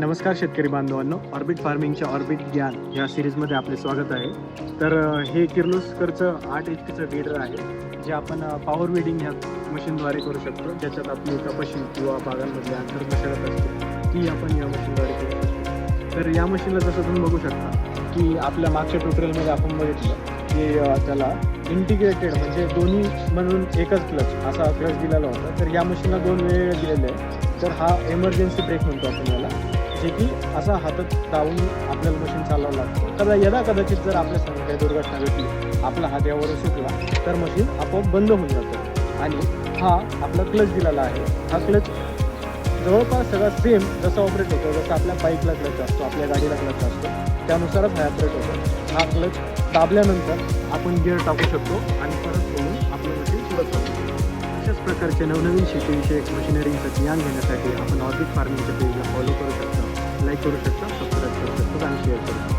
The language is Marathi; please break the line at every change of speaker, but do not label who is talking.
नमस्कार शेतकरी बांधवांनो. ऑर्बिट फार्मिंगच्या ऑर्बिट ज्ञान या सिरीजमध्ये आपले स्वागत आहे. तर हे किर्लोस्करचं आठ एच पीचं वेडर आहे जे आपण पॉवर वेडिंग ह्या मशीनद्वारे करू शकतो. ज्याच्यात आपली कपाशी किंवा बागांमधली अंतर मशागत असते ती आपण या मशीनद्वारे करू शकतो. तर या मशीनला जसं तुम्ही बघू शकता की आपल्या मागच्या ट्युटोरियलमध्ये आपण बघितलं की त्याला इंटिग्रेटेड म्हणजे दोन्ही म्हणून एकच क्लच असा क्लच दिलेला होता. तर या मशीनला दोन वेळ दिलेले आहे. तर हा एमर्जन्सी ब्रेक म्हणतो आपण याला. जे की असा हातात लावून आपल्याला मशीन चालवावं लागतं. कदा यदा कदाचित जर आपल्यासमोर काही दुर्घटना घडली आपला हात यावर सुटला तर मशीन आपोआप बंद होऊन जातं. आणि हा आपला क्लच दिलेला आहे. हा क्लच जवळपास सगळा सेम जसा ऑपरेट होतो जसं आपल्या बाईकला क्लच असतो आपल्या गाडीला क्लच असतो त्यानुसारच हा ऑपरेट होतो. हा क्लच दाबल्यानंतर आपण गिअर टाकू शकतो आणि परत सोडून आपलं मशीन सुरत चालू अशाच प्रकारचे नवनवीन शेतीविषयक मशिनरींचं ज्ञान घेण्यासाठी आपण ऑर्बिट फार्मिंगच्या पेजला फॉलो करू शकता लाईक करू शकता सबस्क्राईब करू शकता आणि शेअर करू शकता